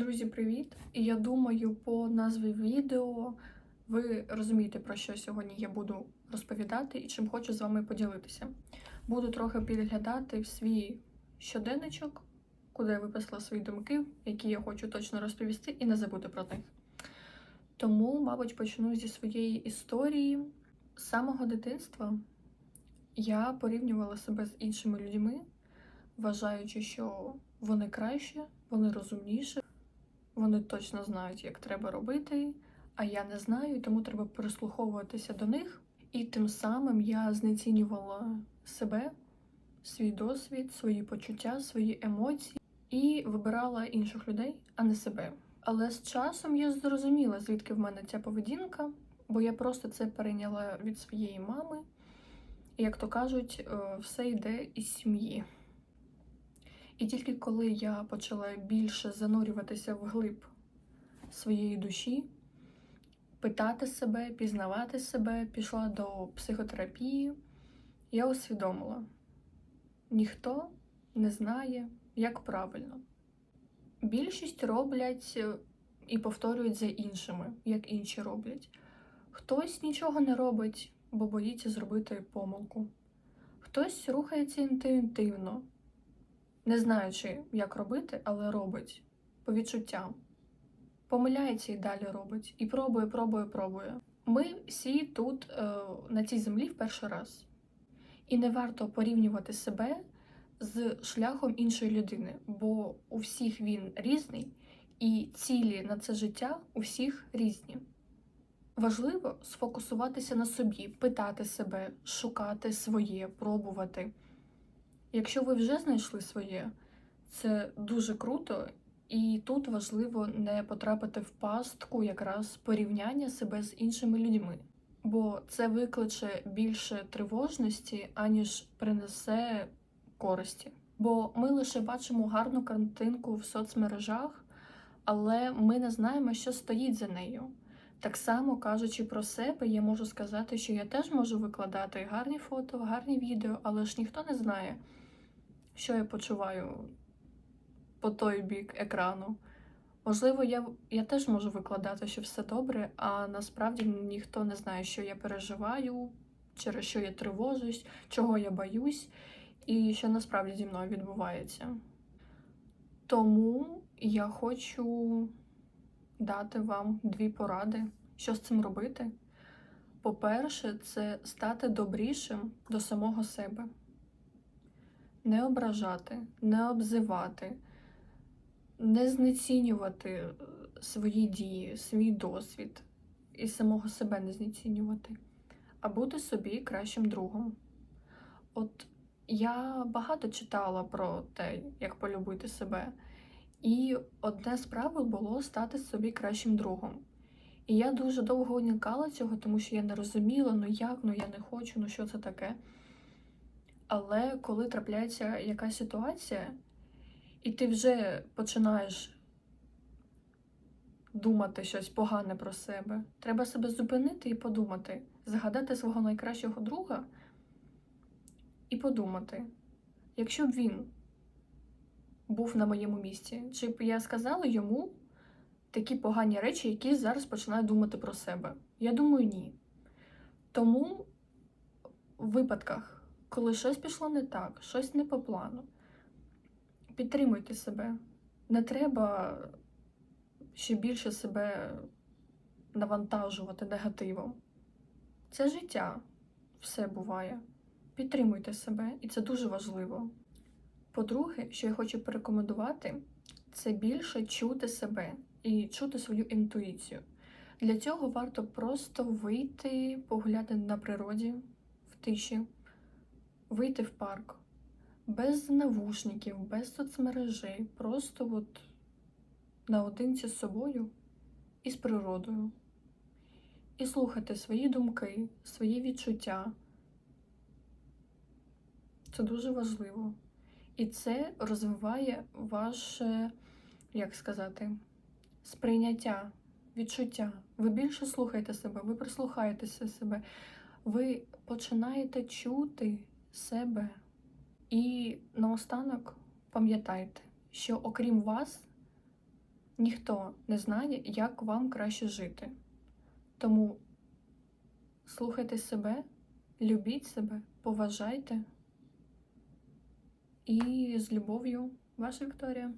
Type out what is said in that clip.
Друзі, привіт! Я думаю, по назві відео ви розумієте, про що сьогодні я буду розповідати і чим хочу з вами поділитися. Буду трохи підглядати в свій щоденничок, куди я виписала свої думки, які я хочу точно розповісти, і не забути про них. Тому, мабуть, почну зі своєї історії. З самого дитинства я порівнювала себе з іншими людьми, вважаючи, що вони краще, вони розумніші, вони точно знають, як треба робити, а я не знаю, тому треба прислуховуватися до них. І тим самим я знецінювала себе, свій досвід, свої почуття, свої емоції і вибирала інших людей, а не себе. Але з часом я зрозуміла, звідки в мене ця поведінка, бо я просто це перейняла від своєї мами. І, як то кажуть, е, все йде із сім'ї. І тільки коли я почала більше занурюватися в глиб своєї душі, питати себе, пізнавати себе, пішла до психотерапії, я усвідомила, ніхто не знає, як правильно. Більшість роблять е, і повторюють за іншими, як інші роблять. Хтось нічого не робить, бо боїться зробити помилку. Хтось рухається інтуїтивно, не знаючи, як робити, але робить по відчуттям. Помиляється і далі робить. І пробує, пробує, пробує. Ми всі тут е, на цій землі в перший раз. І не варто порівнювати себе з шляхом іншої людини, бо у всіх він різний, і цілі на це життя у всіх різні. Важливо сфокусуватися на собі, питати себе, шукати своє, пробувати. Якщо ви вже знайшли своє, це дуже круто, і тут важливо не потрапити в пастку якраз порівняння себе з іншими людьми, бо це викличе більше тривожності, аніж принесе користі. Бо ми лише бачимо гарну картинку в соцмережах, але ми не знаємо, що стоїть за нею. Так само кажучи про себе, я можу сказати, що я теж можу викладати гарні фото, гарні відео, але ж ніхто не знає, що я почуваю по той бік екрану. Можливо, я, я теж можу викладати, що все добре, а насправді ніхто не знає, що я переживаю, через що я тривожусь, чого я боюсь, і що насправді зі мною відбувається. Тому я хочу дати вам дві поради, що з цим робити. По-перше, це стати добрішим до самого себе. Не ображати, не обзивати, не знецінювати е, свої дії, свій досвід і самого себе не знецінювати, а бути собі кращим другом. От я багато читала про те, як полюбити себе. І одне з правил було стати собі кращим другом. І я дуже довго уникала цього, тому що я не розуміла, ну як, ну я не хочу, ну що це таке. Але коли трапляється якась ситуація, і ти вже починаєш думати щось погане про себе, треба себе зупинити і подумати, згадати свого найкращого друга і подумати, якщо б він був на моєму місці, чи б я сказала йому такі погані речі, які зараз починаю думати про себе? Я думаю, ні. Тому в випадках, коли щось пішло не так, щось не по плану, підтримуйте себе. Не треба ще більше себе навантажувати негативом. Це життя, все буває. Підтримуйте себе, і це дуже важливо. По-друге, що я хочу порекомендувати, це більше чути себе і чути свою інтуїцію. Для цього варто просто вийти, погуляти на природі в тиші, вийти в парк без навушників, без соцмережей, просто от наодинці з собою і з природою. І слухати свої думки, свої відчуття. Це дуже важливо. І це розвиває ваше, як сказати, сприйняття, відчуття. Ви більше слухаєте себе, ви прислухаєтеся себе, ви починаєте чути себе. І наостанок пам'ятайте, що окрім вас ніхто не знає, як вам краще жити. Тому слухайте себе, любіть себе, поважайте. І з любов'ю, ваша Вікторія.